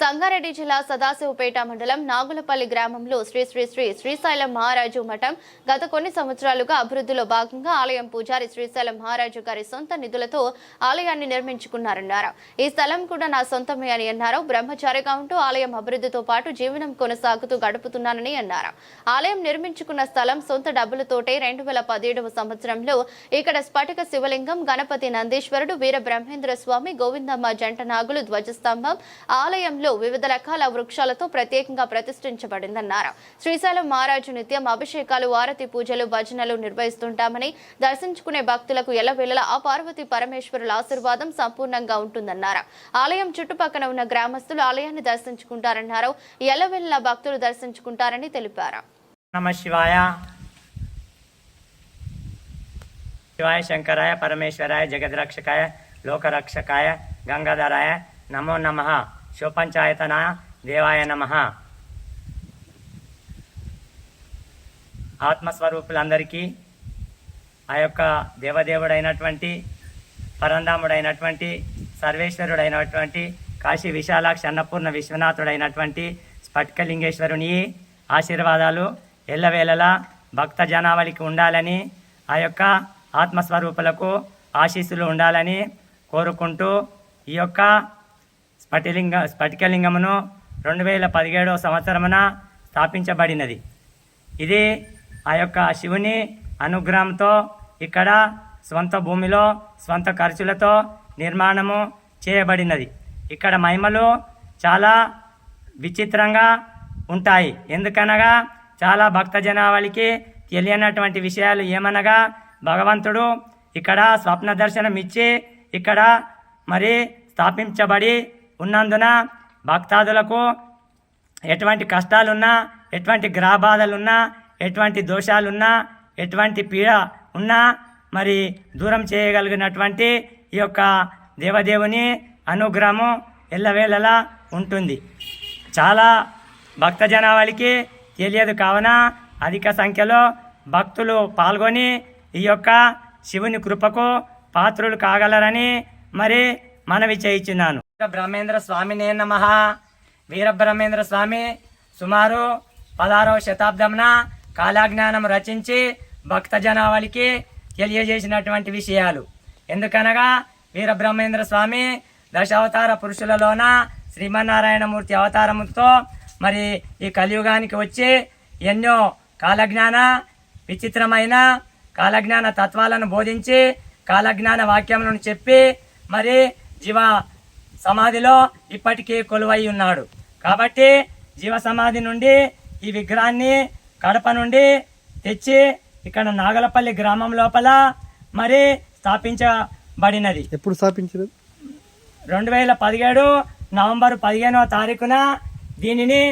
Sangareddy జిల్లా సదాశివపేట మండలం నాగులపల్లి గ్రామంలో శ్రీ శ్రీ శ్రీ శ్రీశైలం మహారాజు మఠం గత కొన్ని సంవత్సరాలుగా అభివృద్ధిలో భాగంగా ఆలయం పూజారి శ్రీశైలం మహారాజు గారి సొంత నిధులతో ఆలయాన్ని నిర్మించుకున్నారన్నారు. ఈ స్థలం కూడా నా సొంతమే అని అన్నారు. బ్రహ్మచారిగా ఉంటూ ఆలయం అభివృద్ధితో పాటు జీవనం కొనసాగుతూ గడుపుతున్నానని అన్నారు. ఆలయం నిర్మించుకున్న స్థలం సొంత డబ్బులతోటే రెండు వేల పదిహేడవ సంవత్సరంలో ఇక్కడ స్ఫటిక శివలింగం గణపతి నందీశ్వరుడు వీర బ్రహ్మేంద్ర స్వామి గోవిందమ్మ జంట నాగులు ధ్వజస్తంభం ఆలయంలో వివిధ రకాల వృక్షాలతో ప్రత్యేకంగా ప్రతిష్ఠించబడిందన్నారు. శ్రీశైలం మహారాజు నిత్యం అభిషేకాలు వారతి పూజలు భజనలు నిర్వహిస్తుంటామని దర్శించుకునే భక్తులకు ఎల్లవేళలా ఆ పార్వతి పరమేశ్వరుల ఆశీర్వాదం సంపూర్ణంగా ఉంటుందన్నారు. ఆలయం చుట్టుపక్కల ఉన్న గ్రామస్తులు ఆలయాన్ని దర్శించుకుంటారన్నారు. ఎల్లవేళలా భక్తులు దర్శించుకుంటారని తెలిపారు. నమ శివాయ. శివాయ శంకరాయ పరమేశ్వరాయ జగద్రక్షకాయ లోకరక్షకాయ గంగాధరాయ నమో నమ. శివపంచాయతన దేవాయ నమ. ఆత్మస్వరూపులందరికీ ఆ యొక్క దేవదేవుడైనటువంటి పరంధాముడైనటువంటి సర్వేశ్వరుడైనటువంటి కాశీ విశాలాక్ష అన్నపూర్ణ విశ్వనాథుడైనటువంటి స్ఫటికలింగేశ్వరుని ఆశీర్వాదాలు ఎల్లవేళలా భక్త జనావళికి ఉండాలని ఆ యొక్క ఆత్మస్వరూపులకు ఆశీస్సులు ఉండాలని కోరుకుంటూ ఈ యొక్క స్ఫటిలింగ స్ఫటికలింగమును రెండు వేల పదిహేడవ సంవత్సరమున స్థాపించబడినది. ఇది ఆ యొక్క శివుని అనుగ్రహంతో ఇక్కడ స్వంత భూమిలో స్వంత ఖర్చులతో నిర్మాణము చేయబడినది. ఇక్కడ మహిమలు చాలా విచిత్రంగా ఉంటాయి. ఎందుకనగా చాలా భక్త జనావళికి తెలియనటువంటి విషయాలు ఏమనగా భగవంతుడు ఇక్కడ స్వప్న దర్శనం ఇచ్చి ఇక్కడ మరి స్థాపించబడి ఉన్నందున భక్తాదులకు ఎటువంటి కష్టాలున్నా ఎటువంటి గ్రహబాధలున్నా ఎటువంటి దోషాలున్నా ఎటువంటి పీడ ఉన్నా మరి దూరం చేయగలిగినటువంటి ఈ యొక్క దేవదేవుని అనుగ్రహము ఎల్లవేళలా ఉంటుంది. చాలా భక్త జనావళికి తెలియదు కావున అధిక సంఖ్యలో భక్తులు పాల్గొని ఈ యొక్క శివుని కృపకు పాత్రులు కాగలరని మరి మనవి చేయించున్నాను. బ్రహ్మేంద్ర స్వామినే నమ. వీరబ్రహ్మేంద్ర స్వామి సుమారు పదహారవ శతాబ్దంన కాలాజ్ఞానం రచించి భక్త జనావళికి తెలియజేసినటువంటి విషయాలు. ఎందుకనగా వీరబ్రహ్మేంద్ర స్వామి దశావతార పురుషులలోన శ్రీమన్నారాయణమూర్తి అవతారముతో మరి ఈ కలియుగానికి వచ్చి ఎన్నో కాలజ్ఞాన విచిత్రమైన కాలజ్ఞాన తత్వాలను బోధించి కాలజ్ఞాన వాక్యములను చెప్పి మరి జీవ సమాధిలో ఇప్పటికీ కొలువై ఉన్నాడు. కాబట్టి జీవ సమాధి నుండి ఈ విగ్రహాన్ని కడప నుండి తెచ్చి ఇక్కడ నాగలపల్లి గ్రామం లోపల మరి స్థాపించబడినది. ఎప్పుడు స్థాపించారు రెండు వేల పదిహేడు నవంబర్ పదిహేనవ తారీఖున దీనిని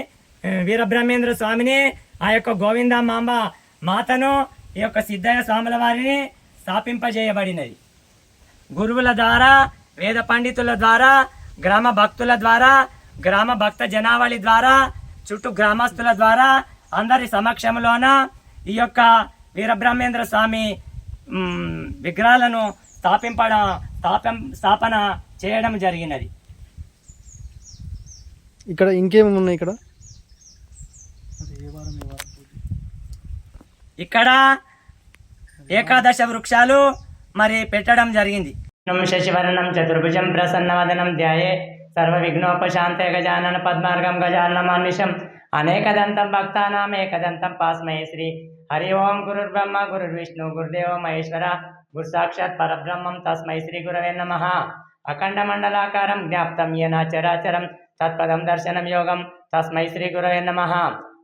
వీరబ్రహ్మేంద్ర స్వామిని ఆ యొక్క గోవిందమాంబ మాతను ఈ యొక్క సిద్ధయ్య స్వాముల వారిని స్థాపింపజేయబడినది. గురువుల ద్వారా వేద పండితుల ద్వారా గ్రామ భక్తుల ద్వారా గ్రామ భక్త జనావళి ద్వారా చుట్టూ గ్రామస్తుల ద్వారా అందరి సమక్షంలోన ఈ యొక్క వీరబ్రహ్మేంద్ర స్వామి విగ్రహాలను స్థాపింపడం స్థాపం స్థాపన చేయడం జరిగినది. ఇక్కడ ఇంకేమేమి ఉన్నాయి ఇక్కడ? ఇక్కడ ఏకాదశ వృక్షాలు మరి పెట్టడం జరిగింది. శశివరణం చతుర్భుజం ప్రసన్నవదనం ధ్యాయే సర్వ విఘ్నోపశాంతే గజానన పద్మార్గం గజాననమాన్విషం అనేకదంతం భక్తానాం ఏకదంతం పాస్మయ శ్రీ హరి ఓం గురుర్బ్రహ్మ గురుర్విష్ణు గురుదేవ మహేశ్వర గురు సాక్షాత్ పరబ్రహ్మం తస్మై శ్రీ గురవే నమ అఖండ మండలాకారం జ్ఞాప్తం ఏన చరాచరం తత్పదం దర్శనం యోగం తస్మై శ్రీ గురవే నమ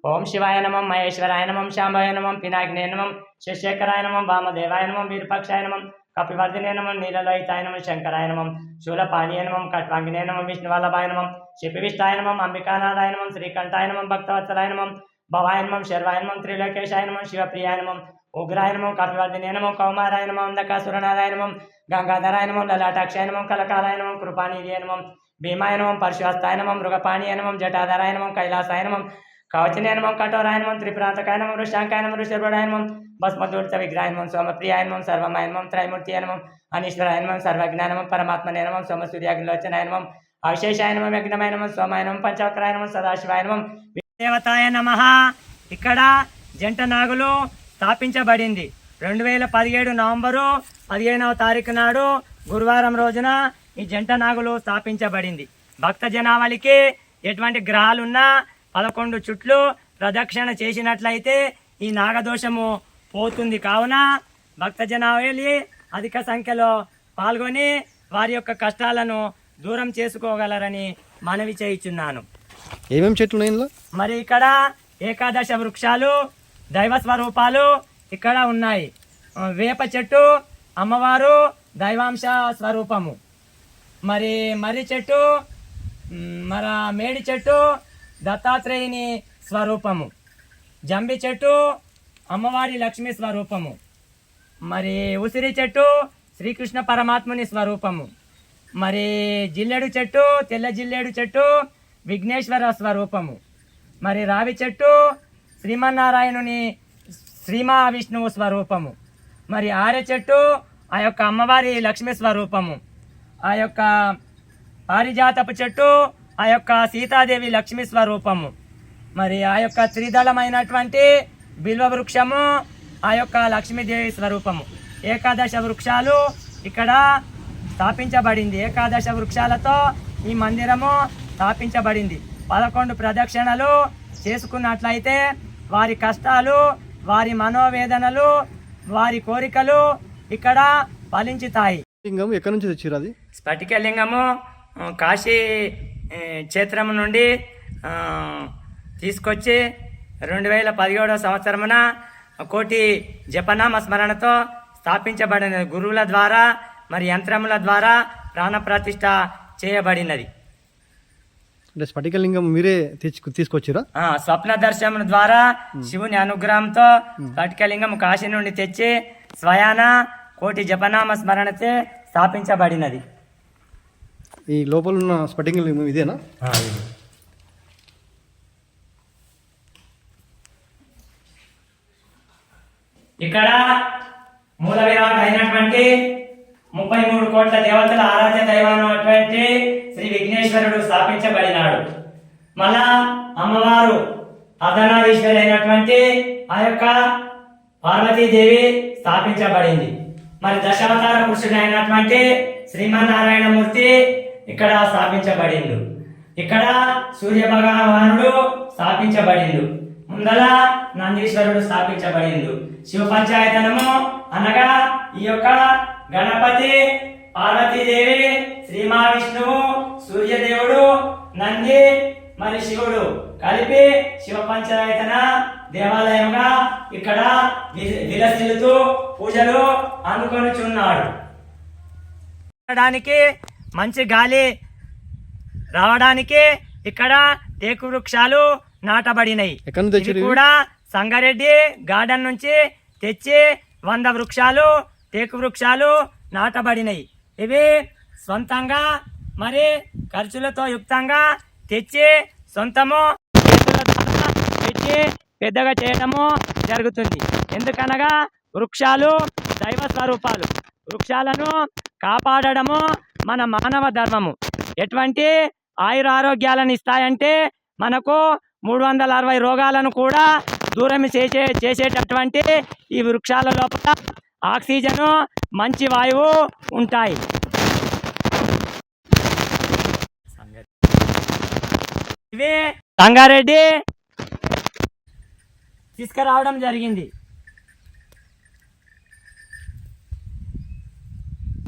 ఓం శివాయ నమం మహేశ్వరాయ నమం శాంభాయ నమం పినాగ్నే నమం శశేఖరాయ నమం వామదేవాయ నమం వీరపక్షాయ నమం కపివర్ధినే నమం నీలలోహితాయ నమం శంకరాయ నమం శూలపాణియ నమం కట్వాంగినే నమం విష్ణువల్లభాయ నమం శిపివిష్టాయ నమం అంబికానాథాయ నమం శ్రీకంఠాయ నమం భక్తవత్సలాయ నమం భవాయ నమం శర్వాయ నమం త్రిలోకేశాయ నమం శివప్రియాయ నమం ఉగ్రాయ నమం కపివర్ధినే నమం కౌమారాయ నమం అంధకాసురనాథాయ నమం గంగాధరాయ నమం లలాటాక్షాయ నమం కలకాలాయ నమం కృపానిధియ నమం భీమాయ నమం పరశుహస్తాయ నమం మృగపాణీయ నమం జటాధరాయ నమం కైలాసాయ నమం కవచనే కఠోరాయనమం కఠోరాయ నమం ఋషభుడాయనమం భస్మదూర్త విగ్రహాయ సోమప్రియాయనమం సర్వమాయనమం త్రైమూర్తియనమం అనీశ్వరాయనమం సర్వజ్ఞానమం త్రైమూర్తి సోమసూర్యాగ్నిలోచనాయనమం అవశేషాయనమం యజ్ఞమైనమం సోమాయనమం పంచవక్రాయనమం సదాశివాయనమం నమం దేవతాయ నమ ఇక్కడ జంట నాగులు స్థాపించబడింది రెండు వేల పదిహేడు నవంబరు పదిహేనవ తారీఖు నాడు గురువారం రోజున ఈ జంట నాగులు స్థాపించబడింది భక్త జనావళికి ఎటువంటి గ్రహాలున్నా పదకొండు చుట్లు ప్రదక్షిణ చేసినట్లయితే ఈ నాగదోషము పోతుంది. కావున భక్త జనావళి అధిక సంఖ్యలో పాల్గొని వారి యొక్క కష్టాలను దూరం చేసుకోగలరని మనవి చేయుచున్నాను. ఏమేమి చెట్లు మరి ఇక్కడ ఏకాదశ వృక్షాలు దైవ స్వరూపాలు ఇక్కడ ఉన్నాయి. వేప చెట్టు అమ్మవారు దైవాంశ స్వరూపము. మరి మర్రి చెట్టు మ్, మన మేడి చెట్టు దత్తాత్రేయుని స్వరూపము. జంబి చెట్టు అమ్మవారి లక్ష్మి స్వరూపము. మరి ఉసిరి చెట్టు శ్రీకృష్ణ పరమాత్ముని స్వరూపము. మరి జిల్లెడు చెట్టు తెల్ల జిల్లెడు చెట్టు విఘ్నేశ్వర స్వరూపము. మరి రావి చెట్టు శ్రీమన్నారాయణుని శ్రీమా విష్ణువు స్వరూపము. మరి ఆరె చెట్టు ఆ యొక్క అమ్మవారి లక్ష్మి స్వరూపము. ఆ యొక్క పారిజాతపు చెట్టు ఆ యొక్క సీతాదేవి లక్ష్మి స్వరూపము. మరి ఆ యొక్క త్రిదళమైనటువంటి బిల్వ వృక్షము ఆ యొక్క లక్ష్మీదేవి స్వరూపము. ఏకాదశ వృక్షాలు ఇక్కడ స్థాపించబడింది. ఏకాదశ వృక్షాలతో ఈ మందిరము స్థాపించబడింది. పదకొండు ప్రదక్షిణలు చేసుకున్నట్లయితే వారి కష్టాలు వారి మనోవేదనలు వారి కోరికలు ఇక్కడ ఫలించుతాయి. లింగం ఎక్కడి నుంచి తెచ్చిర్రు అది? స్ఫటికలింగము ఆ, కాశీ క్షేత్రం నుండి తీసుకొచ్చి రెండు వేల పదిహేడవ సంవత్సరమున కోటి జపనామ స్మరణతో స్థాపించబడిన గురువుల ద్వారా మరి యంత్రముల ద్వారా ప్రాణప్రతిష్ఠ చేయబడినది. అంటే స్ఫటికలింగం మీరే తీసుకొచ్చిరా? స్వప్న దర్శనం ద్వారా శివుని అనుగ్రహంతో స్ఫటికలింగం కాశీ నుండి తెచ్చి స్వయాన కోటి జపనామ స్మరణతే స్థాపించబడినది. ఈ లోపల ఉన్న స్ఫటికలింగం ఇదేనా? ఇక్కడ మూల విరాట్ అయినటువంటి ముప్పై మూడు కోట్ల దేవతల ఆరాధ్య దైవమైనటువంటి శ్రీ విఘ్నేశ్వరుడు స్థాపించబడినాడు. మళ్ళా అమ్మవారు అర్ధనారీశ్వరి అయినటువంటి ఆ యొక్క పార్వతీదేవి స్థాపించబడింది. మరి దశావతార పురుషుడు అయినటువంటి శ్రీమన్నారాయణమూర్తి ఇక్కడ స్థాపించబడిండు. ఇక్కడ సూర్య భగవానుడు స్థాపించబడిండు. ముందల నందీశ్వరుడు స్థాపించబడిండు. శివ పంచాయతనము అనగా ఈ యొక్క గణపతి పార్వతీదేవి శ్రీ మహావిష్ణువు సూర్యదేవుడు నంది మరి శివుడు కలిపి శివ పంచాయతన దేవాలయంగా ఇక్కడ విలసిల్లుతూ పూజలు అందుకొనుచున్నాడు. మంచి గాలి రావడానికి ఇక్కడ టేకు వృక్షాలు నాటబడినాయి ఇవి? కూడా సంగారెడ్డి గార్డెన్ నుంచి తెచ్చి వంద వృక్షాలు టేకు వృక్షాలు నాటబడినాయి ఇవి సొంతంగా మరి ఖర్చులతో యుక్తంగా తెచ్చి సొంతము పెట్టి పెద్దగా చేయడము జరుగుతుంది. ఎందుకనగా వృక్షాలు దైవ స్వరూపాలు. వృక్షాలను కాపాడడము మన మానవ ధర్మము. ఎటువంటి ఆయుర ఆరోగ్యాలను ఇస్తాయంటే మనకు మూడు వందల అరవై రోగాలను కూడా దూరం చేసే చేసేటటువంటి ఈ వృక్షాల లోపల ఆక్సిజను మంచి వాయువు ఉంటాయి. ఇవి సంగారెడ్డి తీసుకురావడం జరిగింది.